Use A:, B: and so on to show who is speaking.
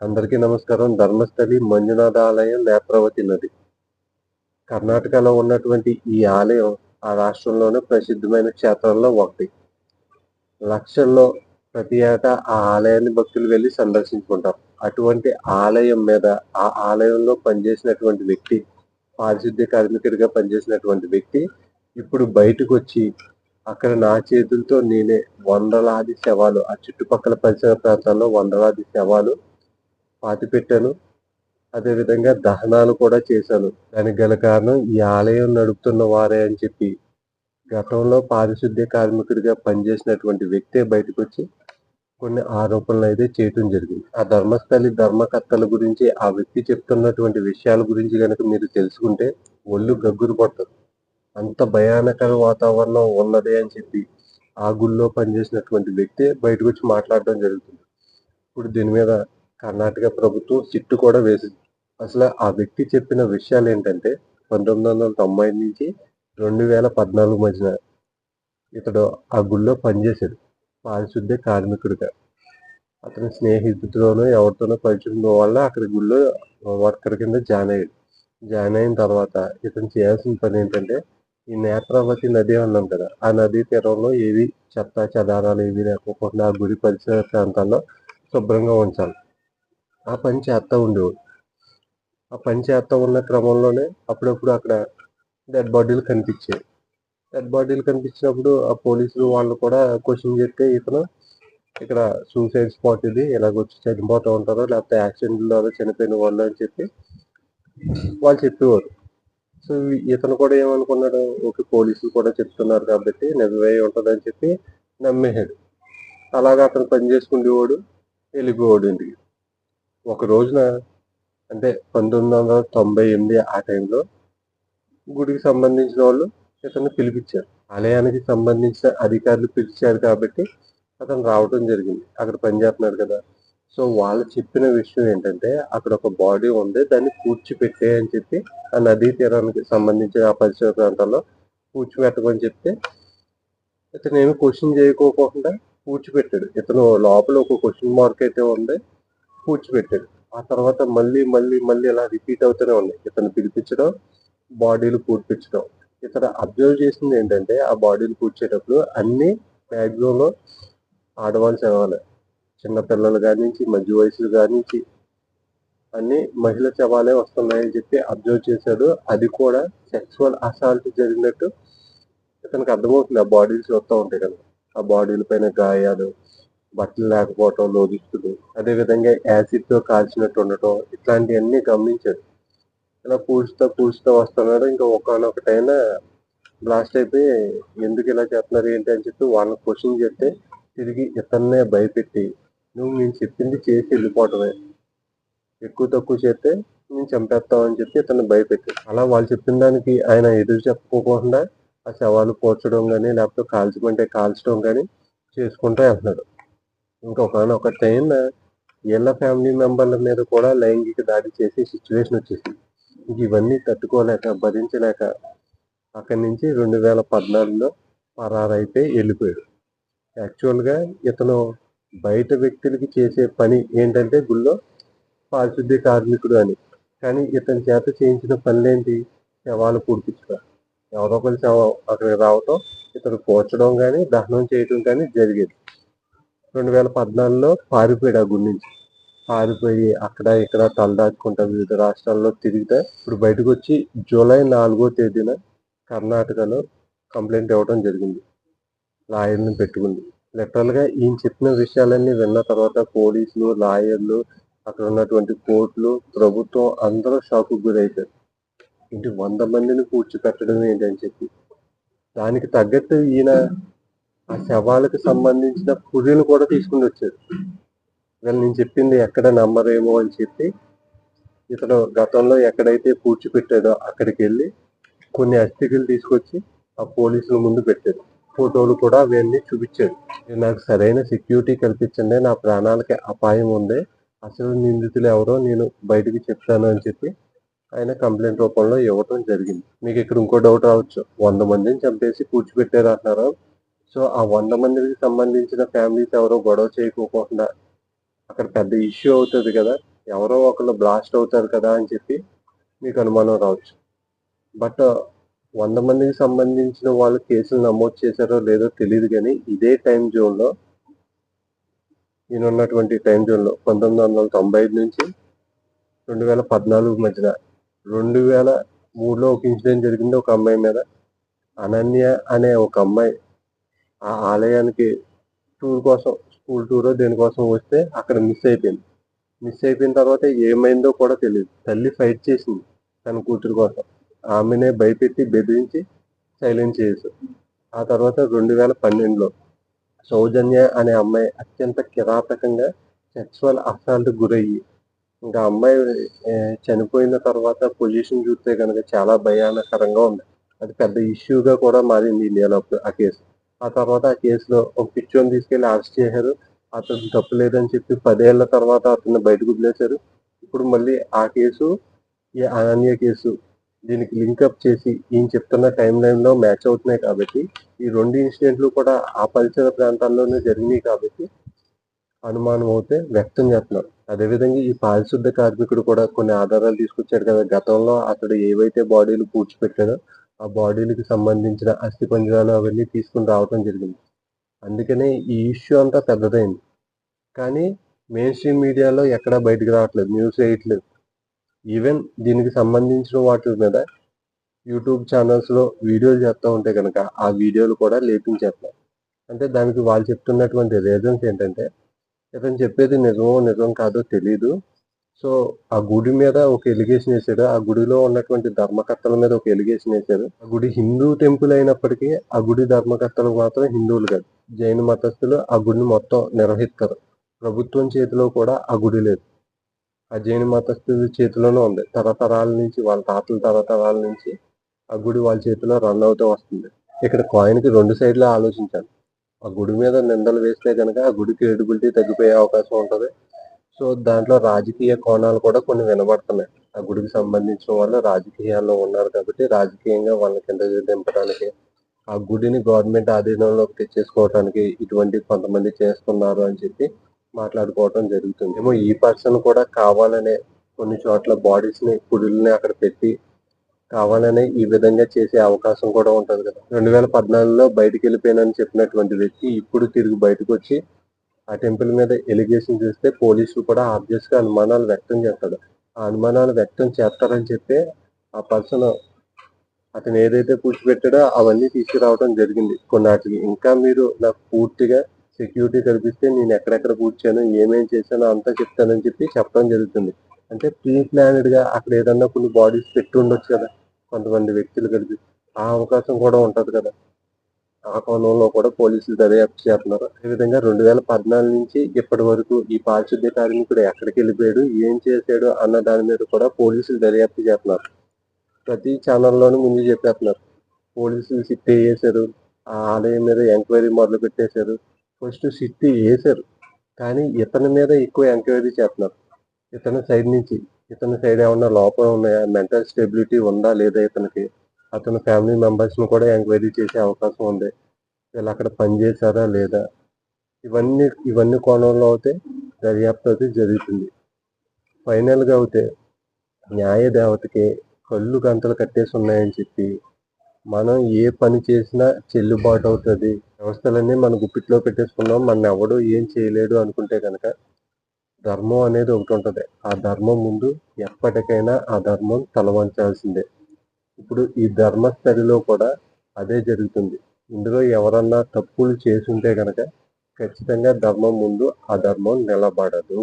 A: అందరికీ నమస్కారం. ధర్మస్థలి మంజునాథ ఆలయం నేత్రవతి నది. కర్ణాటకలో ఉన్నటువంటి ఈ ఆలయం ఆ రాష్ట్రంలోనే ప్రసిద్ధమైన క్షేత్రాల్లో ఒకటి. లక్షల్లో ప్రతి ఏటా ఆ ఆలయాన్ని భక్తులు వెళ్ళి సందర్శించుకుంటారు. అటువంటి ఆలయం మీద ఆ ఆలయంలో పనిచేసినటువంటి వ్యక్తి పారిశుద్ధ్య కార్మికుడిగా పనిచేసినటువంటి వ్యక్తి ఇప్పుడు బయటకు వచ్చి అక్కడ నా చేతులతో నేనే వందలాది శవాలు ఆ చుట్టుపక్కల పరిసర ప్రాంతాల్లో వందలాది శవాలు పాతి పెట్టాను అదేవిధంగా దహనాలు కూడా చేశాను. దానికి గల కారణం ఈ ఆలయం నడుపుతున్న వారే అని చెప్పి గతంలో పారిశుద్ధ్య కార్మికుడిగా పనిచేసినటువంటి వ్యక్తే బయటకు వచ్చి కొన్ని ఆరోపణలు అయితే చేయటం జరిగింది. ఆ ధర్మస్థలి ధర్మకర్తల గురించి ఆ వ్యక్తి చెప్తున్నటువంటి విషయాల గురించి కనుక మీరు తెలుసుకుంటే ఒళ్ళు గగ్గురు పడుతుంది అంత భయానకర వాతావరణం ఉన్నది అని చెప్పి ఆ గుళ్ళో పనిచేసినటువంటి వ్యక్తి బయటకు వచ్చి మాట్లాడడం జరుగుతుంది. ఇప్పుడు దీని మీద కర్ణాటక ప్రభుత్వం చిట్టు కూడా వేసింది. అసలు ఆ వ్యక్తి చెప్పిన విషయాలు ఏంటంటే పంతొమ్మిది వందల తొంభై నుంచి రెండు వేల పద్నాలుగు మధ్యన ఇతడు ఆ గుళ్ళో పనిచేశాడు. పారిశుద్ధ్య కార్మికుడిగా. అతని స్నేహితుడితోనో ఎవరితోనో పరిచయం వల్ల అక్కడ గుళ్ళో వర్కర్ కింద జాయిన్ అయ్యాడు. జాయిన్ అయిన తర్వాత ఇతను చేయాల్సిన పని ఏంటంటే ఈ నేత్రావతి నది అన్నాం కదా ఆ నదీ తీరంలో ఏవి చెత్త చెదారాలు ఏవి లేకపోకుండా ఆ గుడి పరిసర ప్రాంతాల్లో శుభ్రంగా ఉంచాలి. ఆ పని చేస్తూ ఉండేవాడు. ఆ పని చేస్తూ ఉన్న క్రమంలోనే అప్పుడప్పుడు అక్కడ డెడ్ బాడీలు కనిపించాయి. డెడ్ బాడీలు కనిపించినప్పుడు ఆ పోలీసులు వాళ్ళు కూడా క్వశ్చన్ చేస్తే ఇతను ఇక్కడ సూసైడ్ స్పాట్ ఇది ఇలాగొచ్చి చనిపోతూ ఉంటారో లేకపోతే యాక్సిడెంట్ ద్వారా చనిపోయిన వాళ్ళు అని చెప్పి వాళ్ళు చెప్పేవారు. సో ఇతను కూడా ఏమనుకున్నాడు? ఓకే పోలీసులు కూడా చెప్తున్నారు కాబట్టి నిజమే ఉంటుంది అని చెప్పి నమ్మేశాడు. అలాగా అతను పని చేసుకునేవాడు వెళ్ళిపోవాడు ఇంటికి. ఒక రోజున అంటే పంతొమ్మిది వందల తొంభై ఎనిమిది ఆ టైంలో గుడికి సంబంధించిన వాళ్ళు ఇతను పిలిపించారు. ఆలయానికి సంబంధించిన అధికారులు పిలిచారు కాబట్టి అతను రావడం జరిగింది. అక్కడ పనిచేస్తున్నాడు కదా. సో వాళ్ళు చెప్పిన విషయం ఏంటంటే అక్కడ ఒక బాడీ ఉంది దాన్ని పూడ్చిపెట్టే అని చెప్పి ఆ నదీ తీరానికి సంబంధించిన ఆ పరిసర ప్రాంతాల్లో పూడ్చిపెట్టమని చెప్తే ఇతను ఏమి క్వశ్చన్ చేయకోకుండా పూడ్చిపెట్టాడు ఇతను లోపల ఒక క్వశ్చన్ మార్క్ అయితే ఉంది. పూడ్చిపెట్టాడు. ఆ తర్వాత మళ్ళీ మళ్ళీ మళ్ళీ ఇలా రిపీట్ అవుతూనే ఉన్నాయి. ఇతను పిలిపించడం బాడీలు పూడ్పించడం. ఇతను అబ్జర్వ్ చేసింది ఏంటంటే ఆ బాడీలు పూడ్చేటప్పుడు అన్ని మ్యాక్సిమంలో ఆడవాళ్ళు చదవాలి. చిన్న పిల్లలు కానించి మధ్య వయసులు కానించి అన్ని మహిళ శవాలే వస్తున్నాయని చెప్పి అబ్జర్వ్ చేశాడు. అది కూడా సెక్సువల్ అసాల్ట్ జరిగినట్టు ఇతనికి అర్థమవుతుంది. ఆ బాడీలు చూస్తూ ఉంటాయి కదా. ఆ బాడీల పైన గాయాలు బట్టలు లేకపోవటం లోదిస్తులు అదేవిధంగా యాసిడ్తో కాల్చినట్టు ఉండటం ఇట్లాంటివన్నీ గమనించాడు ఇలా పూడుస్తూ పూడుస్తూ వస్తున్నాడు ఇంకా ఒకనొకటైనా బ్లాస్ట్ అయిపోయి ఎందుకు ఇలా చేస్తున్నారు ఏంటి అని చెప్పి వాళ్ళని క్వశ్చన్ చెప్తే తిరిగి ఇతన్నే భయపెట్టి నువ్వు నేను చెప్పింది చేసి వెళ్ళిపోవటమే. ఎక్కువ తక్కువ చేస్తే నేను చంపేస్తామని చెప్పి ఇతను భయపెట్టాడు అలా వాళ్ళు చెప్పిన దానికి ఆయన ఎదురు చెప్పుకోకుండా ఆ శవాలు పోర్చడం కానీ లేకపోతే కాల్చమంటే కాల్చడం కానీ చేసుకుంటూ వెళ్తున్నాడు. ఇంకొక టైం వీళ్ళ ఫ్యామిలీ మెంబర్ల మీద కూడా లైంగిక దాడి చేసే సిచ్యువేషన్ వచ్చేసింది. ఇవన్నీ తట్టుకోలేక భరించలేక అక్కడి నుంచి రెండు వేల పద్నాలుగులో పరారైతే వెళ్ళిపోయాడు. యాక్చువల్గా ఇతను బయట వ్యక్తులకి చేసే పని ఏంటంటే గుళ్ళో పారిశుద్ధ్య కార్మికుడు అని. కానీ ఇతని చేత చేయించిన పనులేంటి? శవాలు పూడిపించడం. ఎవరో ఒకరి శవం అక్కడికి రావటం ఇతను పోర్చడం కానీ దహనం చేయటం కానీ జరిగేది. రెండు వేల పద్నాలుగులో పారిపోయాడు ఆ గుడి నుంచి. పారిపోయి అక్కడ ఇక్కడ తలదాచుకుంటా వివిధ రాష్ట్రాల్లో తిరిగితే ఇప్పుడు బయటకు వచ్చి జూలై నాలుగో తేదీన కర్ణాటకలో కంప్లైంట్ ఇవ్వడం జరిగింది. లాయర్ని పెట్టుకుంది. లిటరల్గా ఈయన చెప్పిన విషయాలన్నీ విన్న తర్వాత పోలీసులు లాయర్లు అక్కడ ఉన్నటువంటి కోర్టులు ప్రభుత్వం అందరూ షాక్ గురైతారు ఇంటి వంద మందిని కూర్చోపెట్టడం ఏంటని చెప్పి. దానికి తగ్గట్టు ఈయన ఆ శవాలకు సంబంధించిన పుర్రెలు కూడా తీసుకుని వచ్చాడు వీళ్ళు నేను చెప్పింది ఎక్కడ నమ్మరేమో అని చెప్పి ఇతను గతంలో ఎక్కడైతే పూడ్చిపెట్టాడో అక్కడికి వెళ్ళి కొన్ని అస్థికలు తీసుకొచ్చి ఆ పోలీసుల ముందు పెట్టాడు. ఫోటోలు కూడా అవన్నీ చూపించాడు. నాకు సరైన సెక్యూరిటీ కల్పించండి నా ప్రాణాలకి అపాయం ఉంది. అసలు నిందితులు ఎవరో నేను బయటికి చెప్తాను అని చెప్పి ఆయన కంప్లైంట్ రూపంలో ఇవ్వటం జరిగింది. మీకు ఇక్కడ ఇంకో డౌట్ రావచ్చు. వంద మందిని చంపేసి కూర్చిపెట్టారు అంటున్నారు సో ఆ వంద మందికి సంబంధించిన ఫ్యామిలీస్ ఎవరో గొడవ చేయకోకుండా అక్కడ పెద్ద ఇష్యూ అవుతుంది కదా ఎవరో ఒకళ్ళు బ్లాస్ట్ అవుతారు కదా అని చెప్పి మీకు అనుమానం రావచ్చు. బట్ వంద మందికి సంబంధించిన వాళ్ళు కేసులు నమోదు చేశారో లేదో తెలియదు కానీ ఇదే టైం జోన్లో ఈయన ఉన్నటువంటి టైం జోన్లో పంతొమ్మిది వందల తొంభై ఐదు నుంచి రెండు వేల పద్నాలుగు మధ్యన రెండు వేల మూడులో ఒక ఇన్సిడెంట్ జరిగింది ఒక అమ్మాయి మీద. అనన్య అనే ఒక అమ్మాయి ఆ ఆలయానికి టూర్ కోసం స్కూల్ టూరో దేనికోసం వస్తే అక్కడ మిస్ అయిపోయింది. మిస్ అయిపోయిన తర్వాత ఏమైందో కూడా తెలియదు. తల్లి ఫైట్ చేసింది తన కూతురు కోసం. ఆమెనే భయపెట్టి బెదిరించి సైలెంట్ చేసి ఆ తర్వాత రెండు వేల పన్నెండులో సౌజన్య అనే అమ్మాయి అత్యంత కిరాతకంగా సెక్సువల్ అసాల్ట్ గురయ్యి ఇంకా అమ్మాయి చనిపోయిన తర్వాత పొజిషన్ చూస్తే కనుక చాలా భయానకరంగా ఉంది. అది పెద్ద ఇష్యూగా కూడా మారింది ఇండియాలో ఆ కేసు. ఆ తర్వాత ఆ కేసులో ఒక పిచ్చోని తీసుకెళ్ళి అరెస్ట్ చేశారు. అతను తప్పు లేదని చెప్పి పదేళ్ళ తర్వాత అతన్ని బయటకు వదిలేశారు. ఇప్పుడు మళ్ళీ ఆ కేసు ఈ అనన్య కేసు దీనికి లింకప్ చేసి ఈయన చెప్తున్న టైం లైన్లో మ్యాచ్ అవుతున్నాయి కాబట్టి ఈ రెండు ఇన్సిడెంట్లు కూడా ఆ పరిసర ప్రాంతాల్లోనే జరిగినాయి కాబట్టి అనుమానం అయితే వ్యక్తం చేస్తున్నారు. అదేవిధంగా ఈ పారిశుద్ధ కార్మికుడు కూడా కొన్ని ఆధారాలు తీసుకొచ్చాడు కదా. గతంలో అతడు ఏవైతే బాడీలు పూడ్చిపెట్టాడో ఆ బాడీలకు సంబంధించిన అస్థి పంజరాలు అవన్నీ తీసుకుని రావడం జరిగింది. అందుకనే ఈ ఇష్యూ అంతా పెద్దదైంది. కానీ మెయిన్ స్ట్రీమ్ మీడియాలో ఎక్కడా బయటకు రావట్లేదు న్యూస్ వేయట్లేదు. ఈవెన్ దీనికి సంబంధించిన వాటి మీద యూట్యూబ్ ఛానల్స్లో వీడియోలు చేస్తూ ఉంటే కనుక ఆ వీడియోలు కూడా లేపించేస్తారు అంటే దానికి వాళ్ళు చెప్తున్నటువంటి రీజన్స్ ఏంటంటే ఇతను చెప్పేది నిజమో నిజం కాదో తెలీదు. సో ఆ గుడి మీద ఒక ఎలిగేషన్ వేసాడు ఆ గుడిలో ఉన్నటువంటి ధర్మకర్తల మీద ఒక ఎలిగేషన్ వేశాడు ఆ గుడి హిందూ టెంపుల్ అయినప్పటికీ ఆ గుడి ధర్మకర్తలు మాత్రం హిందువులు కాదు. జైన మతస్థులు ఆ గుడిని మొత్తం నిర్వహిస్తారు. ప్రభుత్వం చేతిలో కూడా ఆ గుడి లేదు. ఆ జైన మతస్థుల చేతిలోనే ఉంది. తరతరాల నుంచి వాళ్ళ తాతల తరతరాల నుంచి ఆ గుడి వాళ్ళ చేతిలో రన్ అవుతూ వస్తుంది. ఇక్కడ కాయిన్కి రెండు సైడ్లో ఆలోచించాలి. ఆ గుడి మీద నిందలు వేస్తే కనుక ఆ గుడి క్రెడిబిలిటీ తగ్గిపోయే అవకాశం ఉంటుంది. సో దాంట్లో రాజకీయ కోణాలు కూడా కొన్ని వినబడుతున్నాయి. ఆ గుడికి సంబంధించిన వాళ్ళు రాజకీయాల్లో ఉన్నారు కాబట్టి రాజకీయంగా వాళ్ళని కింద దింపడానికి ఆ గుడిని గవర్నమెంట్ ఆధీనంలోకి తెచ్చేసుకోవడానికి ఇటువంటి కొంతమంది చేస్తున్నారు అని చెప్పి మాట్లాడుకోవడం జరుగుతుంది. ఏమో ఈ పర్సన్ కూడా కావాలనే కొన్ని చోట్ల బాడీస్ని అక్కడ పెట్టి కావాలనే ఈ విధంగా చేసే అవకాశం కూడా ఉంటుంది కదా. రెండు వేల పద్నాలుగులో బయటికి వెళ్ళిపోయినని చెప్పినటువంటి వ్యక్తి ఇప్పుడు తిరిగి బయటకు వచ్చి ఆ టెంపుల్ మీద ఎలిగేషన్ చేస్తే పోలీసులు కూడా ఆబ్వియస్గా అనుమానాలు వ్యక్తం చేస్తాడు ఆ అనుమానాలు వ్యక్తం చేస్తారని చెప్పి ఆ పర్సన్ అతను ఏదైతే పూడ్చిపెట్టాడో అవన్నీ తీసుకురావడం జరిగింది కొన్నాటికి. ఇంకా మీరు నాకు పూర్తిగా సెక్యూరిటీ కల్పిస్తే నేను ఎక్కడెక్కడ పూడ్చాను ఏమేం చేశానో అంతా చెప్తానని చెప్పి చెప్పడం జరుగుతుంది. అంటే ప్రీ ప్లానెడ్గా అక్కడ ఏదన్నా కొన్ని బాడీస్ పెట్టి ఉండొచ్చు కదా కొంతమంది వ్యక్తులు కలిపి. ఆ అవకాశం కూడా ఉంటుంది కదా. ఆ కోణంలో కూడా పోలీసులు దర్యాప్తు చేస్తున్నారు. అదేవిధంగా రెండు వేల పద్నాలుగు నుంచి ఇప్పటి వరకు ఈ పారిశుద్ధ్య కార్మికుడు ఎక్కడికి వెళ్ళిపోయాడు ఏం చేశాడు అన్న దాని మీద కూడా పోలీసులు దర్యాప్తు చేస్తున్నారు. ప్రతి ఛానల్లోనూ ముందు చెప్పేస్తున్నారు. పోలీసులు సిట్ వేసారు ఆ ఆలయం మీద ఎంక్వైరీ మొదలు పెట్టేశారు ఫస్ట్ సిట్ వేసారు కానీ ఇతని మీద ఎక్కువ ఎంక్వైరీ చేస్తున్నారు. ఇతని సైడ్ నుంచి ఇతని సైడ్ ఏమన్నా లోపం ఉన్నాయా? మెంటల్ స్టెబిలిటీ ఉందా లేదా ఇతనికి? అతని ఫ్యామిలీ మెంబర్స్ను కూడా ఎంక్వైరీ చేసే అవకాశం ఉంది. వీళ్ళు అక్కడ పనిచేశారా లేదా? ఇవన్నీ ఇవన్నీ కోణంలో అయితే దర్యాప్తు అయితే జరుగుతుంది. ఫైనల్గా అయితే న్యాయ దేవతకి కళ్ళు గంతలు కట్టేసి ఉన్నాయని చెప్పి మనం ఏ పని చేసినా చెల్లుబాటు అవుతుంది. వ్యవస్థలన్నీ మన గుప్పిట్లో పెట్టేసుకున్నాం మన ఎవడు ఏం చేయలేడు అనుకుంటే కనుక ధర్మం అనేది ఒకటి ఉంటుంది. ఆ ధర్మం ముందు ఎప్పటికైనా ఆ ధర్మం తలవంచాల్సిందే. ఇప్పుడు ఈ ధర్మస్థలిలో కూడా అదే జరుగుతుంది. ఇందులో ఎవరన్నా తప్పులు చేసుంటే కనుక ఖచ్చితంగా ధర్మం ముందు ఆ ధర్మం నిలబడదు.